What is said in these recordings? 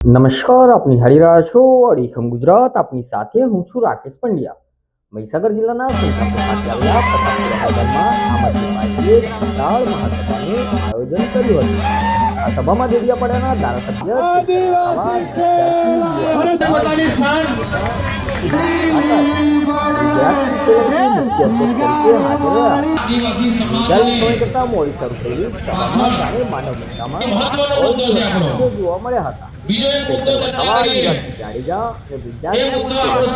નમસ્કાર આપની નિહાળી રહ્યા છો અડીખમ ગુજરાત આપની સાથે હું છું રાકેશ પંડ્યા. મહીસાગર જિલ્લાના આયોજન કર્યું હતું. આ સભામાં દેડિયાપાડાના ધારાસભ્ય કરતા મોડી શરૂ થયેલી સભામાં માનવ. જોવા મળ્યા હતા. બીજો એક મુદ્દો ચર્ચા કરીએ એ મુદ્દો આપણો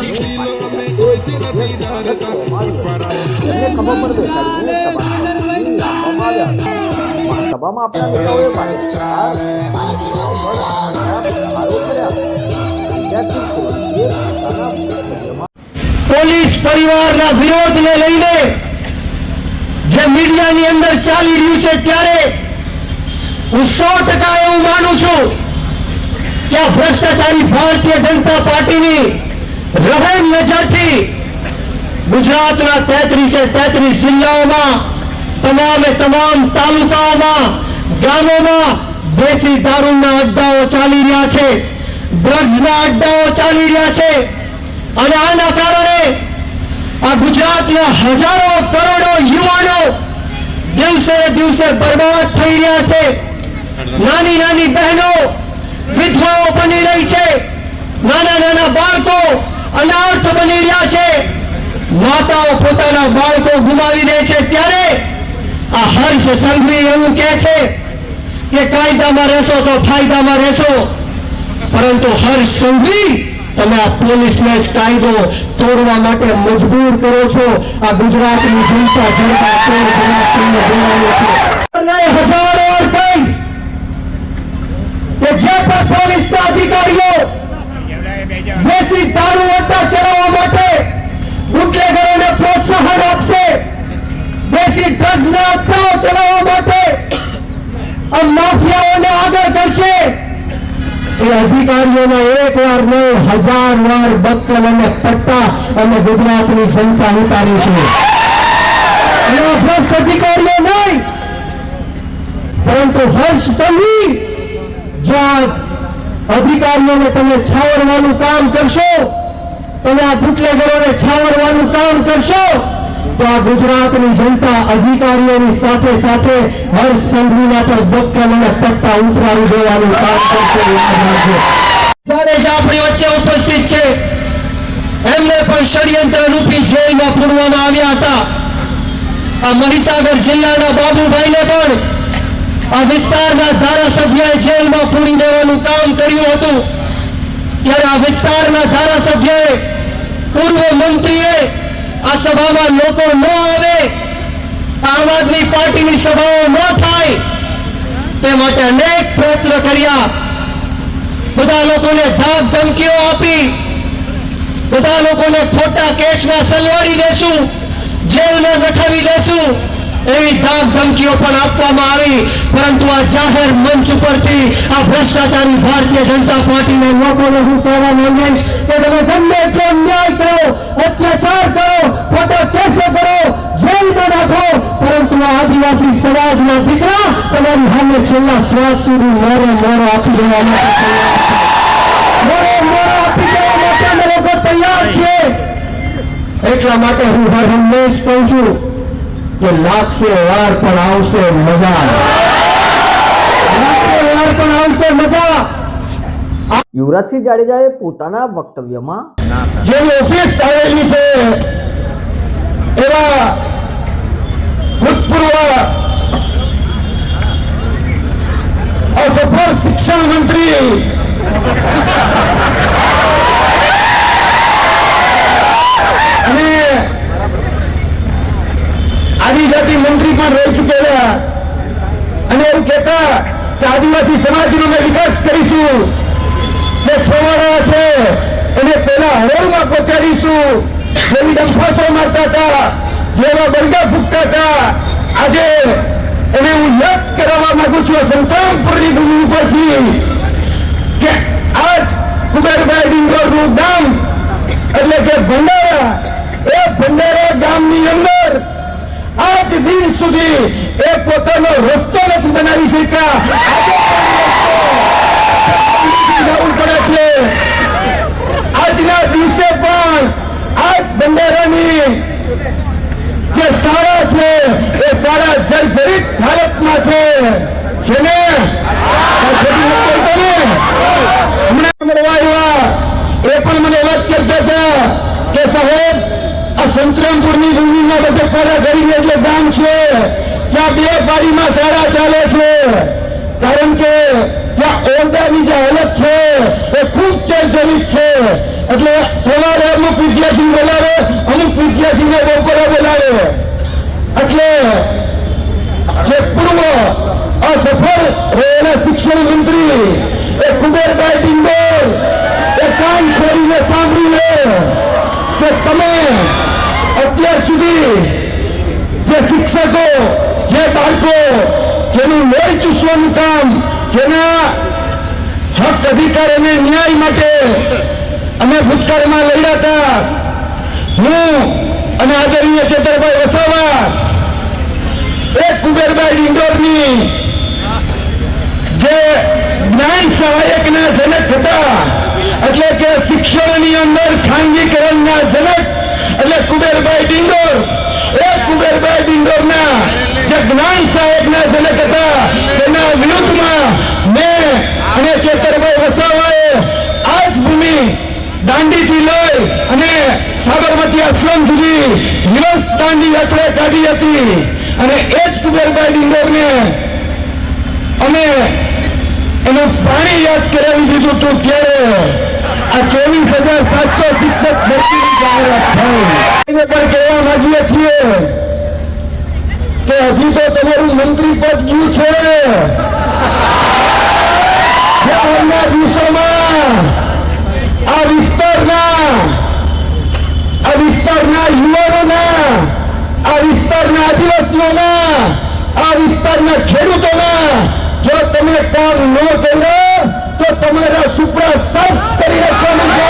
સભામાં પોલીસ પરિવારના વિરોધને લઈને જે મીડિયાની અંદર ચાલી રહ્યું છે ત્યારે હું સો ટકા એવું માનું છું કે ભ્રષ્ટાચારી ભારતીય જનતા પાર્ટીની રહેમ નજરથી ગુજરાતના તેત્રીસે તેત્રીસ જિલ્લાઓમાં તમામે તમામ તાલુકાઓમાં, ગામોમાં દેશી દારૂના અડ્ડાઓ ચાલી રહ્યા છે, ડ્રગ્સના અડ્ડાઓ ચાલી રહ્યા છે અને આના કારણે આ ગુજરાતના હજારો કરોડો યુવાનો દિવસે દિવસે બરબાદ થઈ રહ્યા છે. નાની નાની બહેનો વિધવાઓ બની રહી છે. નાના નાના બાળકો અનાર્થ બની રહ્યા છે. માતાઓ પોતાના બાળકો ગુમાવી દે છે ત્યારે આ હર્ષ સંઘવી એવું કહે છે કે કાયદામાં રહેશો તો ફાયદામાં રહેશો. પરંતુ હર્ષ સંઘવી, તમે આ પોલીસને જ કાયદો તોડવા માટે મજબૂર કરો છો. આ ગુજરાતની જનતા જનતા હજારો કે જે પણ પોલીસના અધિકારીઓ દેશી દારૂ અડ્ડા ચલાવવા માટે બુટલેગરોને પ્રોત્સાહન આપશે દેશી ડ્રગ્સના અડ્ડાઓ ચલાવવા માટે આ માફિયાઓને આગળ કરશે એ અધિકારીઓના એક વાર નહીં હજાર વાર બક્કલ અને પટ્ટા અને ગુજરાતની જનતા ઉતારી છે એવા ભ્રષ્ટ અધિકારીઓ નહીં પરંતુ હર્ષ સંઘવી જો અધિકારીઓને તમે છાવરવાનું કામ કરશો, તમે આ બુટલેગરોને છાવરવાનું કામ કરશો, તો આ ગુજરાતની જનતા અધિકારીઓની સાથે સાથે હર સંઘવીના પણ બક્કલ અને પટ્ટા ઉતરાવી દેવાનું કામ કરશે. આપણી વચ્ચે ઉપસ્થિત છે. એમને પણ ષડયંત્ર રૂપી જેલમાં પૂરવામાં આવ્યા હતા. આ મહીસાગર જિલ્લાના બાબુભાઈને પણ આ વિસ્તારના ધારાસભ્યએ જેલમાં પૂરી દેવાનું કામ કર્યું હતું. ત્યારે આ વિસ્તારના ધારાસભ્યએ પૂર્વ મંત્રીએ આ સભામાં લોકો ન આવે, આમ આદમી પાર્ટીની સભાઓ ન થાય. તે માટે અનેક પ્રયત્ન કર્યા. બધા લોકોને ધાક ધમકીઓ આપી. બધા લોકોને ખોટા કેસમાં સલવાડી દેશું, જેલમાં લખાવી દેશું. એવી દાગ ધમકીઓ પણ આપવામાં આવી, પરંતુ આ જાહેર મંચ ઉપરથી આ ભ્રષ્ટાચારી ભારતીય જનતા પાર્ટીને લોકોને હું કહેવા માંગીશ કે તમે ગમે એટલો અન્યાય કરો, અત્યાચાર કરો, ખોટા કેસો કરો, જેલમાં નાખો, પરંતુ આ આદિવાસી સમાજના દીકરા તમારી સામે છેલ્લા શ્વાસ સુધી મોરો મોરો આપી દેવા માટે મોરો મોરો લોકો તૈયાર છીએ. એટલા માટે હું હર હંમેશ કહું છું કે લાગશે વાર પણ આવશે મજા. લાગશે વાર પણ આવશે મજા. યુવરાજસિંહ જાડેજાએ પોતાના વક્તવ્યમાં જેની ઓફિસ આવેલી છે એવા ભૂતપૂર્વ અસફળ શિક્ષણ મંત્રી અને આદિજાતિ મંત્રી પણ રહી ચૂકેલા અને એવું કહેતા કે આદિવાસી સમાજનો અમે વિકાસ કરીશું. જે છોવાડા છે, એને પેલા હરોળમાં પહોંચાડીશું. જેવી ડંફાસો મારતા હતા, જેવા બળગા ફૂકતા હતા. આજે એને હું યાદ કરાવવા માંગુ છું સંતરામપુરની ભૂમિ ઉપરથી કે આજ કુબેરભાઈ ડિંગોરનું ગામ, એટલે કે ભંડારા, એ ભંડારા ગામની અંદર આજ દિન સુધી એ પોતાનો રસ્તો નથી બનાવી શક્યા. આજના દિવસે પણ આ બંધારાની જે સારા છે, એ સારા જર્જરિત હાલતમાં છે. છે ને આ ખોટી વાત બોલતો ને? હમણાં મળવા આવ્યા. એ પણ મને વાત કરતા હતા કે સાહેબ સંતરામપુરની ભૂમિમાં બચકવાડા કરીને જે ગામ છે. ત્યાં બે પાડીમાં શાળા ચાલે છે. કારણ કે ત્યાં ઓરડાની જે હાલત છે, એ ખૂબ જર્જરિત છે. એટલે સવારે અમુક વિદ્યાર્થી બોલાવે, અમુક વિદ્યાર્થીને બપોરે બોલાવે. એટલે જે પૂર્વ અસફળ રહેલા શિક્ષણ મંત્રી, એ કુબેરભાઈ ડિંડોર, એ કાન છોડીને સાંભળી લે કે તમે અત્યાર સુધી જે શિક્ષકો, જે બાળકો જેનું લોહી ચૂસવાનું કામ, જેના હક અધિકાર અને ન્યાય માટે અમે ભૂતકાળમાં લડ્યા હતા, હું અને આદરણીય ચેતરભાઈ વસાવા, એક કુબેરભાઈ ડિંડોરની જે જ્ઞાન સહાયકના જનક હતા, એટલે કે શિક્ષણની અંદર ખાનગીકરણના જનક એટલે કુબેરભાઈ ડિંડોર, એ કુબેરભાઈ ડિંડોરના જે જ્ઞાન સહાયકના જનક હતા, તેના વિરુદ્ધમાં મેં અને ચેતરભાઈ વસાવાએ આ જ ભૂમિ દાંડીથી લઈ અને સાબરમતી આશ્રમ સુધી દિવસ દાંડી યાત્રા કાઢી હતી. અને એ જ કુબેરભાઈ ડિંડોરને અમે એનું પાણી યાદ કરાવી દીધું હતું ત્યારે આ ચોવીસ હજાર સાતસો શિક્ષક ભરતીની જાહેરાત થઈ. પણ કહેવા માંગીએ છીએ કે હજી તો તમારું મંત્રી પદ ગયું છે. આવનાર દિવસોમાં આ વિસ્તારના આ વિસ્તારના યુવાનોના, આ વિસ્તારના આદિવાસીઓના, આ વિસ્તારના ખેડૂતોના, જો તમે કામ ન કર્યો તો તમારા સુપડા સાફ કરી છે.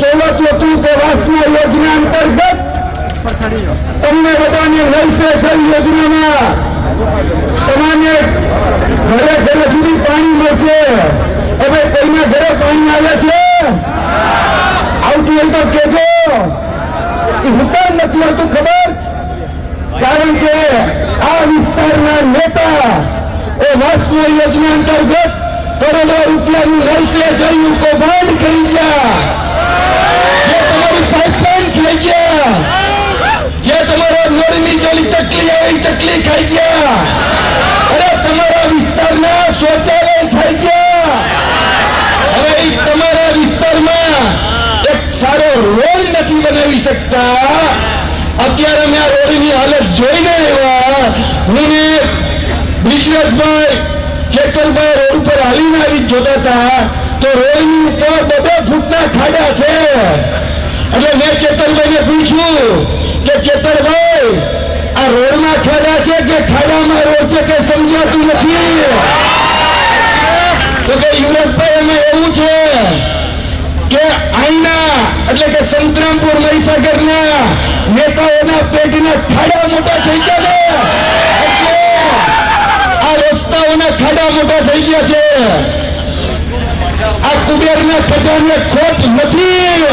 કહેવાતું હતું કે વાસના યોજના અંતર્ગત તમને બધાને લઈશે જલ યોજનામાં તમારે ઘરે ઘરે સુધી પાણી મળશે. હવે કોઈના ઘરે પાણી આવે છે? આવતું હોય તો કેજો હું કેમ નથી આવતું, ખબર છે? કારણ કે આ વિસ્તારના નેતા એ વાસ્તુ યોજના અંતર્ગત કરોડો રૂપિયાનું રહેશે જયું કૌભાંડ કરી ગયા જે તમારી પાઇપલાઇન ખાઈ ગયા. જે તમારા નોરની જેલી ચકલી આવે ચકલી ખાઈ ગયા. અરે તમારા વિસ્તારના શૌચાલય ખાઈ ગયા. હવે તમારા વિસ્તારમાં એક સારો રોડ નથી બનાવી શકતા. અત્યારે મેં આ રોડની હાલત જોઈને એવા હું ને વિશ્વતભાઈ ચેતરભાઈ રોડ ઉપર હાલીને આવી જોતા હતા. તો રોડની ઉપર બબે ફૂટના ખાડા છે. એટલે મેં ચેતરભાઈને પૂછ્યું કે ચેતરભાઈ આ રોડમાં ખાડા છે કે ખાડામાં રોડ છે કે સમજાતું નથી? તો કે યુવરાજભાઈ અમે એવું છે કે આઈના, એટલે કે સંતરામપુર મહીસાગરના નેતાઓના પેટના ખાડા મોટા થઈ ગયા ને એટલે આ રસ્તાઓના ખાડા મોટા થઈ ગયા છે. આ કુબેરના ખજાને ખોટ નથી.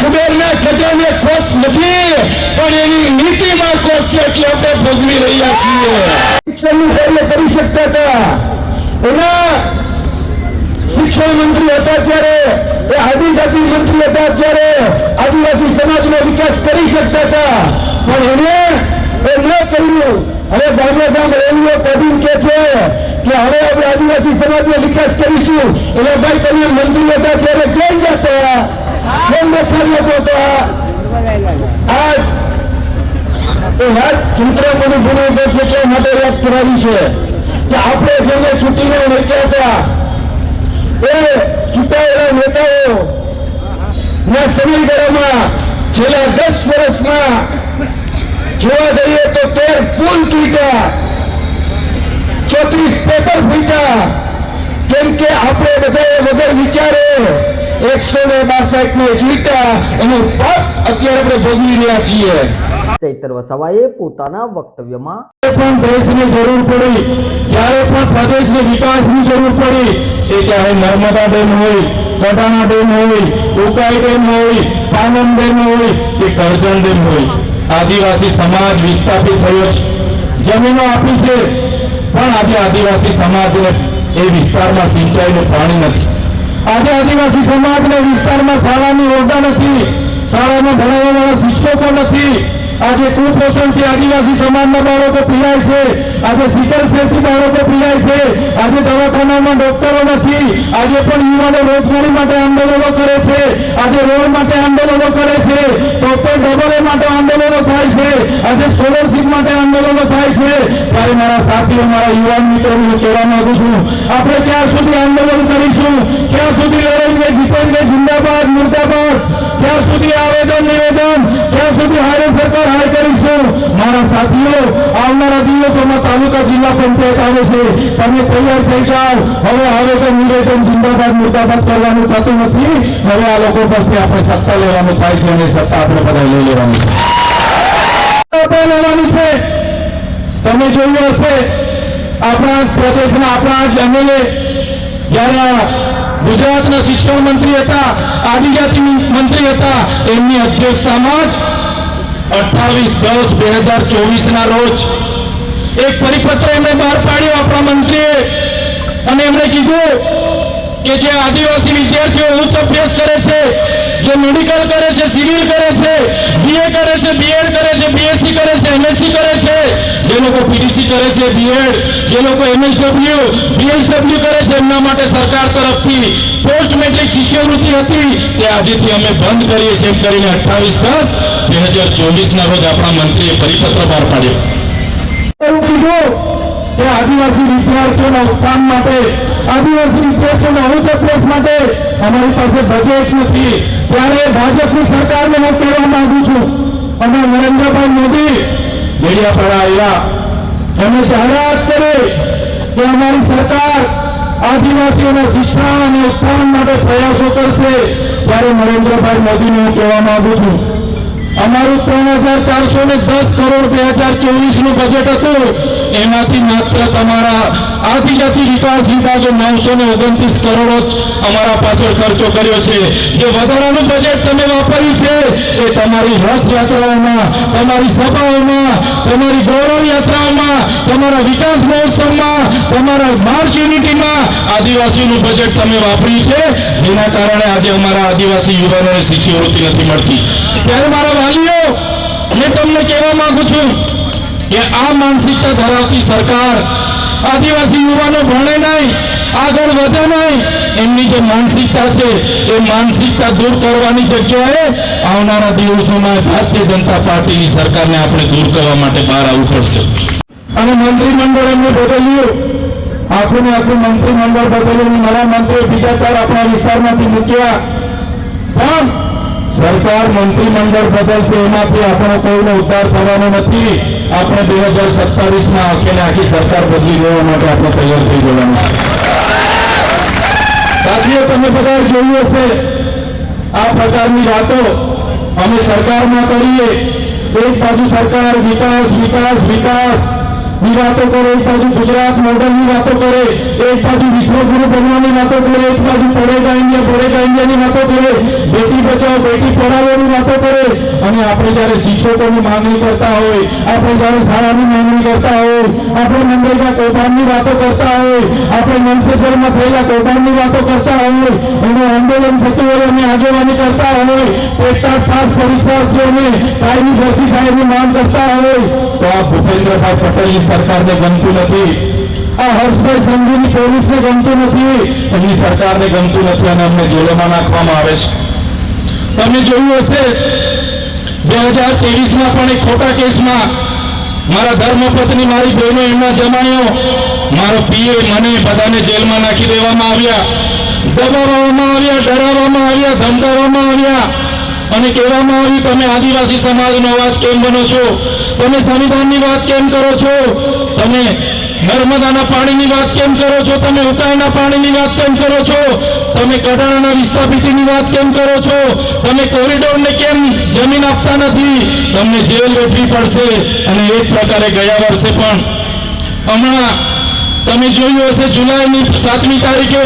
કુબેરના ખજાને ખોટ નથી. પણ એની નીતિમાં ખોટ છે એટલે આપણે ભોગવી રહ્યા છીએ. શિક્ષણનું કાર્ય કરી શકતા હતા. એના શિક્ષણ મંત્રી હતા ત્યારે, એ આદિજાતિ મંત્રી હતા ત્યારે આદિવાસી સમાજનો વિકાસ કરી શકતા હતા. પણ એને એ ન કર્યું. ગામે ગામ રેલીઓ કાઢીને કે છે કે હવે આપણે આદિવાસી સમાજનો વિકાસ કરીશું. એટલે ભાઈ, તમે મંત્રી હતા ત્યારે જઈ જતા. કેમ દેખાડ્યો હતો આજ એ વાત સંતરામપુરની ભૂમિ પર છે એટલા માટે યાદ કરાવી છે કે આપણે જેને ચૂંટીને મૂક્યા હતા, એ ચૂંટાયેલા નેતાઓ ના સમયગાળામાં છેલ્લા દસ વર્ષમાં જોવા જઈએ તો તેર પુલ તૂટ્યા ચોત્રીસ પેપર ફૂટ્યા કેમ કે આપણે બધાએ વગર વિચારે એકસો ને બાસઠ ને ચૂંટ્યા એનું પાપ અત્યારે આપણે ભોગવી રહ્યા છીએ ચૈતર વસાવાએ પોતાના વક્તવ્યમાં પણ દેશની જરૂર પડી જ્યારે પણ પ્રદેશને વિકાસની જરૂર પડી એ ચાહે નર્મદા ડેમ હોય કડાણા ડેમ હોય ઉકાઈ ડેમ હોય પાનમ ડેમ હોય કે કરજણ ડેમ હોય આદિવાસી સમાજ વિસ્થાપિત થયો છે. જમીનો આપી છે, પણ આજે આદિવાસી સમાજને એ વિસ્તારમાં સિંચાઈનું પાણી નથી. આજે આદિવાસી સમાજના વિસ્તારમાં શાળાની ઓરડા નથી, શાળામાં ભણાવવા વાળા શિક્ષકો નથી. આજે કુપોષણથી આદિવાસી સમાજના બાળકો પીડાય છે. આજે સિકલ સેલથી બાળકો પીડાય છે. આજે દવાખાનામાં ડોક્ટરો નથી. આજે પણ યુવાનો રોજગારી માટે આંદોલનો કરે છે. આજે રોડ માટે આંદોલનો કરે છે. તો તે ડબલે માટે આંદોલનો થાય છે. આજે સ્કોલરશીપ માટે આંદોલનો થાય છે. ત્યારે મારા સાથીઓ, મારા યુવાન મિત્રોને હું કહેવા માંગુ છું, આપણે ક્યાં સુધી આંદોલન કરીશું? ક્યાં સુધી લડાઈ જીતેન્દ્ર જિંદાબાદ, મુર્દાબાદ? ક્યાં સુધી આવેદન નિવેદન ક્યાં સુધી હારે સરકાર હાય મારા સાથીઓ, આવનારા દિવસોમાં તાલુકા જિલ્લા પંચાયત આવે છે. તમે તૈયાર થઈ જાઓ. હવે હવે તો નિવેદન જિંદાબાદ, મુર્દાબાદ કરવાનું થતું નથી. હવે આ લોકો પરથી આપણે સત્તા લેવાનું થાય છે અને સત્તા આપણે બધા લઈ છે. લેવાની છે. તમે જોયું હશે, આપણા પ્રદેશના આપણા જ એમએલએ જ્યારે ગુજરાતના શિક્ષણ મંત્રી હતા, આદિજાતિ મંત્રી હતા, એમની અધ્યક્ષતામાં જ રોજ એક પરિપત્ર એમણે બહાર પાડ્યો આપણા અને એમણે કીધું કે જે આદિવાસી વિદ્યાર્થીઓ ઉચ્ચ અભ્યાસ કરે છે, જે મેડિકલ કરે છે સિવિલ કરે છે બીએ કરે છે બીએડ કરે છે બીએસસી કરે છે એમએસસી કરે છે. જે લોકો પીડીસી કરે છે બીએડ જે લોકો એમએસડબલ્યુ બીએસડબલ્યુ કરે છે, એમના માટે સરકાર તરફથી પોસ્ટ મેટ્રિક શિષ્યવૃત્તિ હતી તે આજેથી અમે બંધ કરીએ છીએ એમ કરીને અઠ્ઠાવીસ દસ બે હજાર ચોવીસના રોજ આપણા મંત્રીએ પરિપત્ર બહાર પાડ્યો. આદિવાસી વિદ્યાર્થીઓના ઉત્થાન માટે, આદિવાસી વિદ્યાર્થીઓના ઉચ્ચ માટે અમારી પાસે બજેટ નથી. ત્યારે ભાજપની સરકારને હું કહેવા માંગુ છું અને નરેન્દ્રભાઈ મોદી ડેડિયાપાડા આવ્યા એમણે જાહેરાત કરી કે અમારી સરકાર આદિવાસીઓના શિક્ષણ અને ઉત્થાન માટે પ્રયાસો કરશે, ત્યારે નરેન્દ્રભાઈ મોદીને હું કહેવા માંગુ છું. અમારું ત્રણ હજાર ચારસો ને દસ કરોડ બે હજાર ચોવીસનું બજેટ હતું. એમાંથી માત્ર તમારા આદિજાતિ વિકાસ વિભાગે નવસો ને ઓગણત્રીસ કરોડ જ અમારા પાછળ ખર્ચો કર્યો છે. જે વધારાનું બજેટ તમે વાપર્યું છે, એ તમારી રથયાત્રાઓમાં, તમારી સભાઓમાં, તમારી ગૌરવ યાત્રાઓમાં તમારા વિકાસ મહોત્સવમાં, તમારા માર્ચ યુનિટીમાં આદિવાસીનું બજેટ તમે વાપર્યું છે. જેના કારણે આજે અમારા આદિવાસી યુવાનોને શિષ્યવૃત્તિ નથી મળતી. ત્યારે મારા વાલીઓ, મેં તમને કહેવા માંગુ છું કે આ માનસિકતા ધરાવતી સરકાર, આદિવાસી યુવાનો ભણે નહીં, આગળ વધે નહીં. એમની જે માનસિકતા છે, એ માનસિકતા દૂર કરવાની જગ્યાએ આવનારા દિવસોમાં ભારતીય જનતા પાર્ટીની સરકારને આપણે દૂર કરવા માટે બહાર આવવું પડશે. અને મંત્રીમંડળ એમને બદલ્યું. આખું ને આખું મંત્રીમંડળ બદલ્યું નવા મંત્રીઓ બીજા ચાર આપણા વિસ્તારમાંથી મૂક્યા. પણ સરકાર મંત્રીમંડળ બદલશે એમાંથી આપણો કોઈનો ઉદ્ધાર થવાનો નથી. આપણે બે હજાર સત્તાવીસમાં આખી ને આખી સરકાર બદલી લેવા માટે આપણે તૈયાર થઈ જવાનું છે. સાથીઓ, તમે બધા જોયું હશે, આ પ્રકારની વાતો અમે સરકારમાં કરીએ. એક બાજુ સરકાર વિકાસ વિકાસ વિકાસ ની વાતો કરે એક બાજુ ગુજરાત મોડલની વાતો કરે એક બાજુ વિશ્વગુરુ બનવાની વાતો કરે એક બાજુ પડેગા ઇન્ડિયા પડેગા ઇન્ડિયાની વાતો કરે બેટી બચાવો બેટી પઢાવોની વાતો કરે અને આપણે જ્યારે શિક્ષકોની માંગણી કરતા હોય, આપણે જ્યારે શાળાની માંગણી કરતા હોય, આપણે મનરેગા કૌભાંડની વાતો કરતા હોય, આપણે નલસેજરમાં થયેલા કૌભાંડની વાતો કરતા હોય, એનું આંદોલન થતું હોય અને આગેવાની કરતા હોય ટેટા પાસ પરીક્ષાર્થીઓને કાયમી ભરતી થાય એની માંગ કરતા હોય તો આ ભૂપેન્દ્રભાઈ પટેલની સરકારને ગમતું નથી. આ હર્ષભાઈ સંઘવીની પોલીસને ગમતું નથી. એમની સરકારને ગમતું નથી અને અમને જેલોમાં નાખવામાં આવે છે. તમે જોયું હશે, બે હજાર ત્રેવીસમાં પણ એક ખોટા કેસમાં મારા ધર્મપત્ની, મારી બહેનો એમના જમાયો મારો પીએ, મને બધાને જેલમાં નાખી દેવામાં આવ્યા. દબાવવામાં આવ્યા, ડરાવવામાં આવ્યા, ધમકાવવામાં આવ્યા. અને કહેવામાં આવ્યું તમે આદિવાસી સમાજનો અવાજ કેમ બનો છો? તમે સંવિધાનની વાત કેમ કરો છો? તમે નર્મદાના પાણીની વાત કેમ કરો છો? તમે ઉકાઈના પાણીની વાત કેમ કરો છો? તમે કડાણાના વિસ્થાપિતની વાત કેમ કરો છો? તમે કોરિડોરને કેમ જમીન આપતા નથી? તમને જેલ વેઠવી પડશે અને એ પ્રકારે ગયા વર્ષે પણ. હમણાં તમે જોયું હશે જુલાઈની સાતમી તારીખે.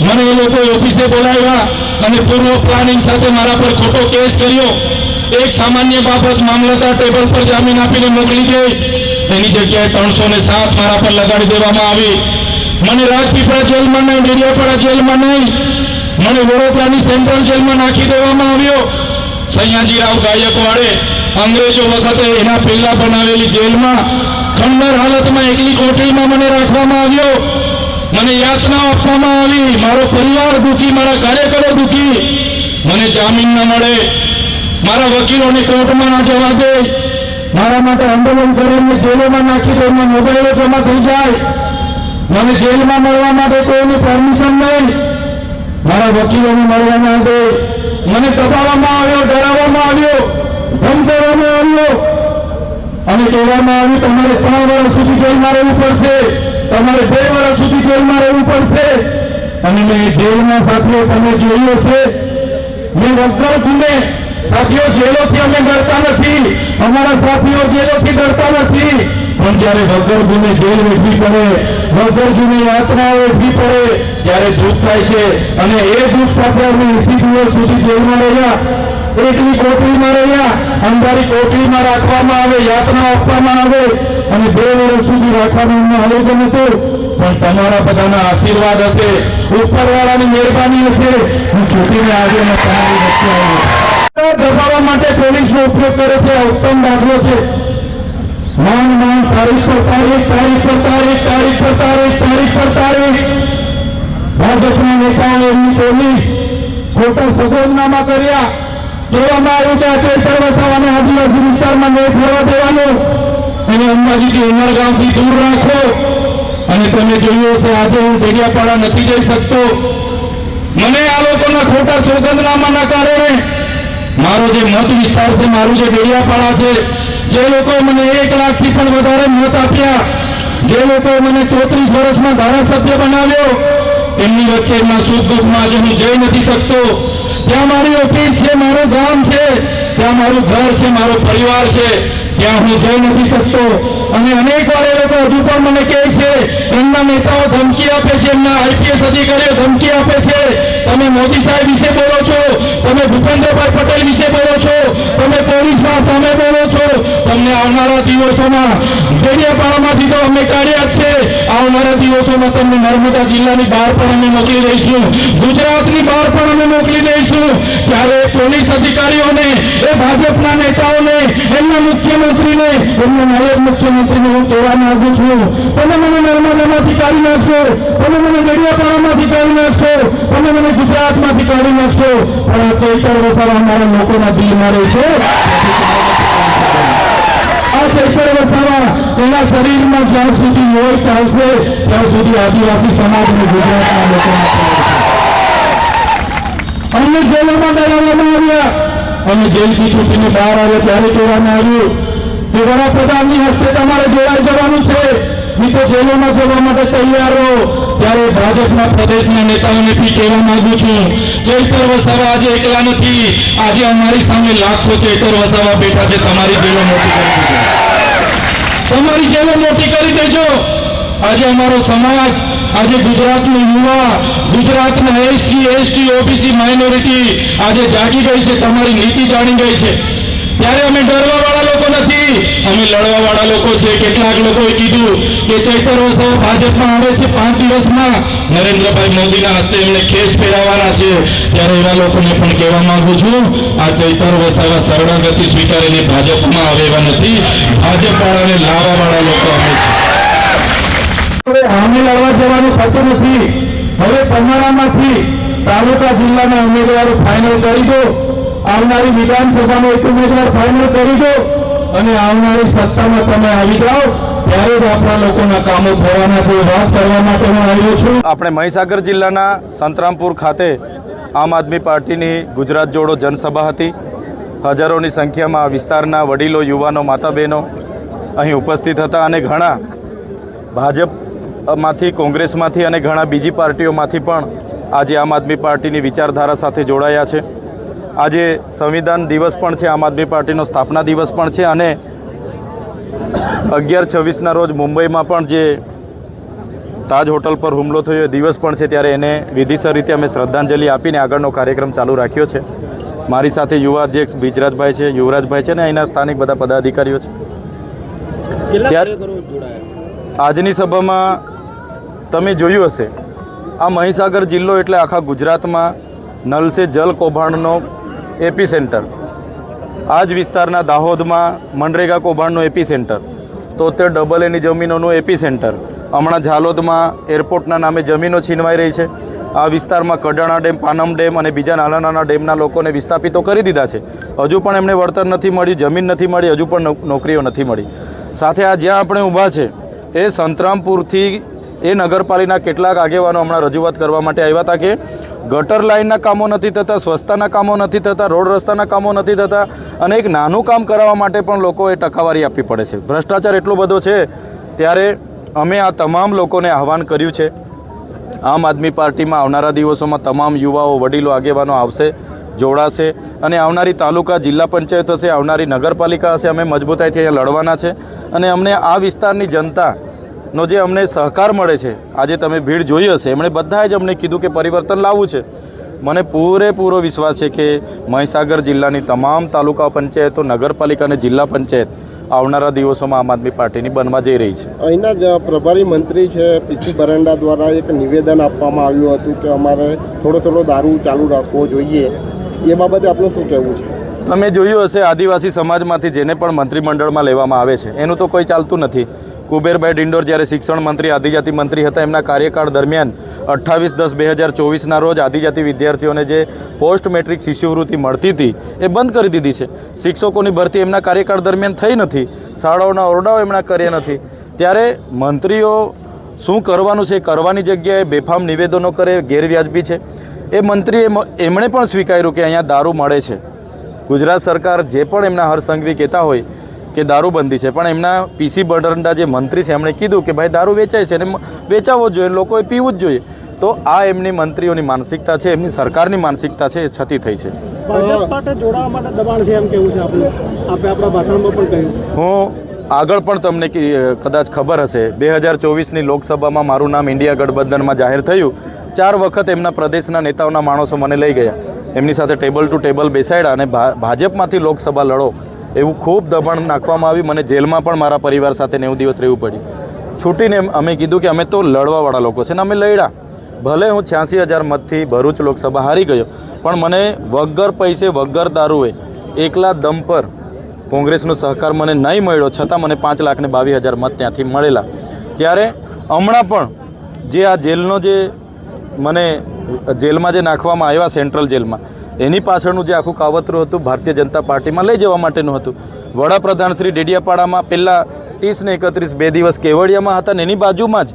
મને એ લોકો ઓફિસે બોલાવ્યા. અને પૂર્વ પ્લાનિંગ સાથે મારા પર ખોટો કેસ કર્યો. એક સામાન્ય બાબત મામલતદાર ટેબલ પર જામીન આપીને મોકલી ગઈ એની જગ્યાએ ત્રણસો ને સાત મારા પર લગાડી દેવામાં આવી. મને રાજપીપળા જેલમાં નહીં ડેરિયાપાડા જેલમાં નહીં. મને વડોદરાની સેન્ટ્રલ જેલમાં નાખી દેવામાં આવ્યો. સયાજીરાવ ગાયકવાડે અંગ્રેજો વખતે એના પહેલા બનાવેલી જેલમાં ખંડર હાલતમાં એકલી કોટડીમાં મને રાખવામાં આવ્યો. મને યાતના આપવામાં આવી. મારો પરિવાર દુખી, મારા કાર્યકરો દુખી. મને જામીન ન મળે. મારા વકીલોને કોર્ટમાં ના જવા દે. મારા માટે આંદોલન કરીને જેલોમાં નાખી દે. એમના મોબાઈલો જમા થઈ જાય. મને જેલમાં મળવા માટે કોઈની પરમિશન નહીં. મારા વકીલોને મળવા ના દે. મને દબાવવામાં આવ્યો, ડરાવવામાં આવ્યો, ધમકાવવામાં આવ્યો. અને કહેવામાં આવ્યું, તમારે ત્રણ વર્ષ સુધી જેલમાં રહેવું પડશે. તમારે બે વર્ષ સુધી જેલમાં રહેવું પડશે. અને મેં જેલના સાથીઓ તમે જોયું હશે. મેં વગર ગુને સાથીઓ જેલોથી અમે ડરતા નથી. અમારા સાથીઓ જેલોથી ડરતા નથી. પણ જ્યારે વગર ગુને જેલ વેઠવી પડે વગર ગુને યાત્રા વેઠવી પડે, ત્યારે દુઃખ થાય છે. અને એ દુઃખ સાથે અમે એસી દિવસ સુધી જેલમાં રહ્યા. એકલી કોટડીમાં રહ્યા. અંધારી કોટડીમાં રાખવામાં આવે યાતના આપવામાં આવે. અને બે વર્ષ સુધી રાખવાનું આયોજન હતું. પણ તમારા બધાના આશીર્વાદ હશે. ઉપરવાળાની મહેરબાની હશે. હું છૂટીને આજે દબાવવા માટે પોલીસનો ઉપયોગ કરે છે. ઉત્તમ દાખલો છે. માંગ માંગ તારીખ પર તારીખ તારીખ પર તારીખ તારીખ પર તારીખ તારીખ પર તારીખ. ભાજપના નેતાઓ એમની પોલીસ ખોટા સગોદનામા કર્યા. કહેવામાં આવ્યું કે આ ચેતર વસાવાને આદિવાસી વિસ્તારમાં નહીં ફરવા દેવાનો. એને અંબાજીથી ઉમરગામથી દૂર રાખો. અને તમે જોયું હશે, આજે હું ડેડિયાપાડા નથી જઈ શકતો. મને આ લોકોના ખોટા સોગંદનામાના કારણે મારો જે મત વિસ્તાર છે, મારું જે ડેડિયાપાડા છે, જે લોકો મને એક લાખથી પણ વધારે મત આપ્યા, જે લોકો મને ચોત્રીસ વર્ષમાં ધારાસભ્ય બનાવ્યો, એમની વચ્ચે એમના સુખ દુઃખમાં આજે હું જઈ નથી શકતો. ત્યાં મારી ઓફિસ છે, મારું ગામ છે, ત્યાં મારું ઘર છે, મારો પરિવાર છે. ત્યાં હું જઈ નથી શકતો. અને અનેક વાર એ લોકો હજુ પણ મને કહે છે, એમના નેતાઓ ધમકી આપે છે, એમના આઈપીએસ અધિકારીઓ ધમકી આપે છે. તમે મોદી સાહેબ વિશે બોલો છો, તમે ભૂપેન્દ્રભાઈ પટેલ વિશે બોલો છો, તમે પોલીસમાં સામે બોલો છો તમને આવનારા દિવસોમાં દરિયાપાડામાંથી તો અમે કાઢ્યા છે. આવનારા દિવસોમાં તમને નર્મદા જિલ્લાની બહાર પણ અમે મોકલી દઈશું. ગુજરાતની બહાર પણ અમે મોકલી દઈશું. ત્યારે પોલીસ અધિકારીઓને, એ ભાજપના નેતાઓને, એમના મુખ્યમંત્રીને, એમના નાયબ મુખ્યમંત્રીને હું કહેવા માંગુ છું. તમે મને નર્મદામાંથી કાઢી નાખશો. તમે મને દરિયાપાડામાંથી કાઢી નાખશો. તમે મને ગુજરાતમાંથી કાઢી નાખશો. પણ આ ચૈતર વસાવા અમારા લોકોના દિલમાં રહેશે. આ ચૈતર વસાવા, એના શરીરમાં જ્યાં સુધી લોહી ચાલશે, ત્યાં સુધી આદિવાસી સમાજ અને ગુજરાતના લોકો અમને જેલોમાં ડરાવવામાં આવ્યા. અમે જેલથી છૂટીને બહાર આવ્યા, ત્યારે જોવામાં આવ્યું કે વડાપ્રધાનની હસ્તે તમારે જોડાઈ જવાનું છે. નહીં તો જેલોમાં જવા માટે તૈયાર રહો. ત્યારે ભાજપના પ્રદેશના નેતાઓને બી કહેવા માંગુ છું ચેતર વસાવા, આજે એકલા નથી, આજે અમારી સામે લાખો ચેતર વસાવા બેઠા છે, તમારી જેલો મોટી કરી દેજો. તમારી જેલો મોટી કરી દેજો. આજે અમારો સમાજ, આજે ગુજરાતનો યુવા, ગુજરાતના એસસી, એસટી, ઓબીસી, માઇનોરિટી આજે જાગી ગઈ છે, તમારી નીતિ જાણી ગઈ છે. ત્યારે અમે ડરવા વાળા લોકો નથી. અમે લડવા લોકો છે. કેટલાક લોકોએ કીધું કે ચૈતર વસાવ ભાજપમાં આવે છે પાંચ દિવસમાં. નરેન્દ્રભાઈ મોદીના હસ્તે એમને ખેસ પહેરાવાના છે. ત્યારે એવા લોકોને પણ કહેવા માંગુ છું, આ ચૈતર વસાવા શરણાગતિ સ્વીકારીને ભાજપમાં આવે એવા નથી. ભાજપ વાળાને લાવવા વાળા લોકો આવે છે. હવે આમે લડવા જવાનું થતું નથી. હવે તમારામાંથી તાલુકા જિલ્લાના ઉમેદવારો ફાઇનલ કરી દો. આવનારી વિધાનસભાનો એક ઉમેદવાર ફાઇનલ કરી દો અને આવનારી સત્તામાં તમે આવી જાઓ, ત્યારે જ આપણા લોકોના કામો થવાના છે. વાત કરવા માટે હું આવ્યો છું. આપણે મહીસાગર જિલ્લાના સંતરામપુર ખાતે આમ આદમી પાર્ટીની ગુજરાત જોડો જનસભા હતી. હજારોની સંખ્યામાં વિસ્તારના વડીલો, યુવાનો માતા બહેનો અહીં ઉપસ્થિત હતા અને ઘણા ભાજપમાંથી, કોંગ્રેસમાંથી અને ઘણા બીજી પાર્ટીઓમાંથી પણ આજે આમ આદમી પાર્ટીની વિચારધારા સાથે જોડાયા છે. આજે સંવિધાન દિવસ પણ છે આમ આદમી પાર્ટીનો સ્થાપના દિવસ પણ છે અને અગિયાર છવ્વીસના રોજ મુંબઈમાં પણ જે તાજ હોટલ પર હુમલો થયો એ દિવસ પણ છે ત્યારે એને વિધિસર રીતે અમે શ્રદ્ધાંજલિ આપીને આગળનો કાર્યક્રમ ચાલુ રાખ્યો છે. મારી સાથે યુવા અધ્યક્ષ બિજરાજભાઈ છે યુવરાજભાઈ છે ને અહીંના સ્થાનિક બધા પદાધિકારીઓ છે. આજની સભામાં તમે જોયું હશે આ મહીસાગર જિલ્લો એટલે આખા ગુજરાતમાં નલ સે જલ કૌભાંડનો એપી સેન્ટર. આ જ વિસ્તારના દાહોદમાં મનરેગા કૌભાંડનું એપી સેન્ટર. તોતેર ડબલ એની જમીનોનું એપી સેન્ટર. હમણાં ઝાલોદમાં એરપોર્ટના નામે જમીનો છીનવાઈ રહી છે. આ વિસ્તારમાં કડાણા ડેમ, પાનમ ડેમ અને બીજા નાના નાના ડેમના લોકોને વિસ્થાપિતો કરી દીધા છે. હજુ પણ એમને વળતર નથી મળ્યું જમીન નથી મળી, હજુ પણ નોકરીઓ નથી મળી. સાથે આ જ્યાં આપણે ઊભા છે, એ સંતરામપુરથી એ નગરપાલિકાના કેટલાક આગેવાનો હમણાં રજૂઆત કરવા માટે આવ્યા હતા કે ગટર લાઇનના કામો નથી થતા, સ્વચ્છતાના કામો નથી થતા, રોડ રસ્તાના કામો નથી થતા અને એક નાનું કામ કરાવવા માટે પણ લોકોએ ટકાવારી આપવી પડે છે. ભ્રષ્ટાચાર એટલો બધો છે, ત્યારે અમે આ તમામ લોકોને આહવાન કર્યું છે. આમ આદમી પાર્ટીમાં આવનારા દિવસોમાં તમામ યુવાઓ, વડીલો, આગેવાનો આવશે, જોડાશે અને આવનારી તાલુકા જિલ્લા પંચાયત હશે, આવનારી નગરપાલિકા હશે, અમે મજબૂતાઈથી અહીંયા લડવાના છે અને અમને આ વિસ્તારની જનતાનો જે અમને સહકાર મળે છે આજે તમે ભીડ જોઈ હશે એમણે બધાએ જ અમને કીધું કે પરિવર્તન લાવવું છે. મને પૂરેપૂરો વિશ્વાસ છે કે મહીસાગર જિલ્લાની તમામ તાલુકા પંચાયતો નગરપાલિકા અને જિલ્લા પંચાયત આવનારા દિવસોમાં આમ આદમી પાર્ટીની બનવા જઈ રહી છે. અહીંના જ પ્રભારી મંત્રી છે પીસી બરંડા દ્વારા એક નિવેદન આપવામાં આવ્યું હતું કે અમારે થોડો થોડો દારૂ ચાલુ રાખવો જોઈએ. એ બાબતે આપનું શું કહેવું છે? તમે જોયું હશે આદિવાસી સમાજમાંથી જેને પણ મંત્રીમંડળમાં લેવામાં આવે છે એનું તો કોઈ ચાલતું નથી. કુબેરભાઈ ડિંડોર જ્યારે શિક્ષણ મંત્રી, આદિજાતિ મંત્રી હતા, એમના કાર્યકાળ દરમિયાન અઠ્ઠાવીસ દસ બે હજાર ચોવીસના રોજ આદિજાતિ વિદ્યાર્થીઓને જે પોસ્ટ મેટ્રિક શિષ્યવૃત્તિ મળતી હતી, એ બંધ કરી દીધી છે. શિક્ષકોની ભરતી એમના કાર્યકાળ દરમિયાન થઈ નથી, શાળાઓના ઓરડાઓ એમના કર્યા નથી. ત્યારે મંત્રીઓ શું કરવાનું છે કરવાની જગ્યાએ બેફામ નિવેદનો કરે ગેરવ્યાજબી છે. એ મંત્રીએ એમણે પણ સ્વીકાર્યું કે અહીંયા દારૂ મળે છે. ગુજરાત સરકાર જે પણ એમના હરસંઘવી કહેતા હોય કે દારૂબંધી છે. પણ એમના પીસી બરંડા જે મંત્રી છે એમણે કીધું કે ભાઈ દારૂ વેચાય છે અને વેચાવો વેચાવવો જ જોઈએ લોકોએ પીવું જ જોઈએ. તો આ એમની મંત્રીઓની માનસિકતા છે એમની સરકારની માનસિકતા છે એ છતી થઈ છે. હું આગળ પણ તમને કદાચ ખબર હશે બે હજાર ચોવીસની લોકસભામાં મારું નામ ઇન્ડિયા ગઠબંધનમાં જાહેર થયું. ચાર વખત એમના પ્રદેશના નેતાઓના માણસો મને લઈ ગયા. એમની સાથે ટેબલ ટુ ટેબલ બેસાડ્યા અને ભાજપમાંથી લોકસભા લડો. એવું ખૂબ દબાણ નાખવામાં આવ્યું મને જેલમાં પણ મારા પરિવાર સાથે નેવું દિવસ રહેવું પડ્યું. છૂટીને અમે કીધું કે અમે તો લડવાવાળા લોકો છે ને અમે લડ્યા. ભલે હું છ્યાસી હજાર મતથી ભરૂચ લોકસભા હારી ગયો, પણ મને વગર પૈસે, વગર દારૂએ એકલા દમ પર કોંગ્રેસનો સહકાર મને નહીં મળ્યો, છતાં મને પાંચ લાખને બાવીસ હજાર મત ત્યાંથી મળેલા. ત્યારે હમણાં પણ જે આ જેલનો જે મને જેલમાં જે નાખવામાં આવ્યા, સેન્ટ્રલ જેલમાં એની પાછળનું જે આખું કાવતરું હતું, ભારતીય જનતા પાર્ટીમાં લઈ જવા માટેનું હતું. વડાપ્રધાન શ્રી ડેડિયાપાડામાં પહેલાં ત્રીસ ને એકત્રીસ બે દિવસ કેવડિયામાં હતા ને એની બાજુમાં જ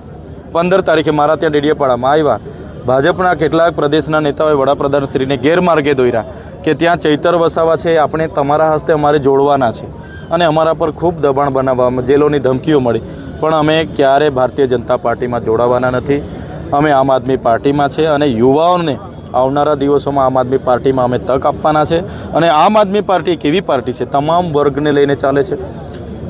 પંદર તારીખે મારા ત્યાં ડેડિયાપાડામાં આવ્યા. ભાજપના કેટલાક પ્રદેશના નેતાઓએ વડાપ્રધાનશ્રીને ગેરમાર્ગે દોર્યા કે ત્યાં ચૈતર વસાવા છે, આપણે તમારા હસ્તે અમારે જોડવાના છે અને અમારા પર ખૂબ દબાણ બનાવવામાં, જેલોની ધમકીઓ મળી. પણ અમે ક્યારે ભારતીય જનતા પાર્ટીમાં જોડાવાના નથી? અમે આમ આદમી પાર્ટીમાં છે અને યુવાઓને આવનારા દિવસોમાં આમ આદમી પાર્ટીમાં અમે તક આપવાના છે અને આમ આદમી પાર્ટી એક એવી પાર્ટી છે તમામ વર્ગને લઈને ચાલે છે.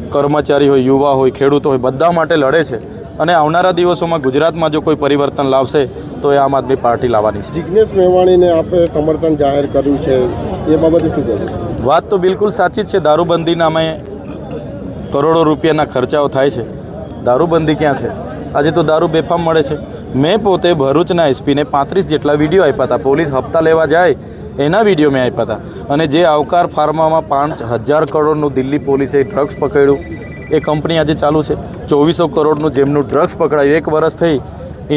કર્મચારી હોય યુવા હોય ખેડૂતો હોય બધા માટે લડે છે. અને આવનારા દિવસોમાં ગુજરાતમાં જો કોઈ પરિવર્તન લાવશે તો એ આમ આદમી પાર્ટી લાવવાની છે. જિજ્ઞેશ મેવાણીને આપણે સમર્થન જાહેર કર્યું છે એ બાબતે શું કહેવું વાત તો બિલકુલ સાચી જ છે દારૂબંધીના અમે કરોડો રૂપિયાના ખર્ચાઓ થાય છે. દારૂબંધી ક્યાં છે? આજે તો દારૂ બેફામ મળે છે. મેં પોતે ભરૂચના એસપીને પાંત્રીસ જેટલા વીડિયો આપ્યા હતા. પોલીસ હપ્તા લેવા જાય એના વીડિયો મેં આપ્યા હતા. અને જે આવકાર ફાર્મામાં પાંચ હજાર કરોડનું દિલ્હી પોલીસે ડ્રગ્સ પકડ્યું, એ કંપની આજે ચાલુ છે. ચોવીસો કરોડનું જેમનું ડ્રગ્સ પકડાયું, એક વર્ષ થઈ,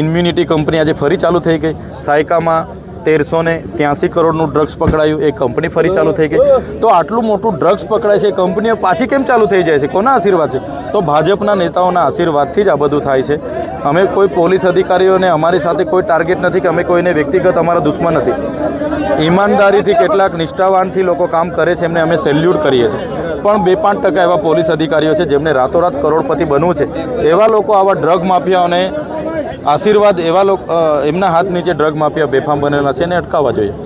ઇમ્યુનિટી કંપની આજે ફરી ચાલુ થઈ ગઈ. સાયકામાં તેરસો ને ત્યાંસી કરોડનું ડ્રગ્સ પકડાયું, એ કંપની ફરી ચાલુ થઈ ગઈ. તો આટલું મોટું ડ્રગ્સ પકડાય છે, એ કંપનીઓ પાછી કેમ ચાલુ થઈ જાય છે? કોના આશીર્વાદ છે? તો ભાજપના નેતાઓના આશીર્વાદથી જ આ બધું થાય છે. અમે કોઈ પોલીસ અધિકારીઓને અમારી સાથે કોઈ ટાર્ગેટ નથી કે અમે કોઈને વ્યક્તિગત અમારા દુશ્મન નથી. ઈમાનદારીથી કેટલાક નિષ્ઠાવાનથી લોકો કામ કરે છે, એમને અમે સેલ્યુટ કરીએ છીએ. પણ બે પાંચ ટકા એવા પોલીસ અધિકારીઓ છે, જેમને રાતોરાત કરોડપતિ બનવું છે. એવા લોકો આવા ડ્રગ માફિયાઓને આશીર્વાદ એવા લોકો એમના હાથ નીચે ડ્રગ માફિયા બેફામ બનેલા છે એને અટકાવવા જોઈએ.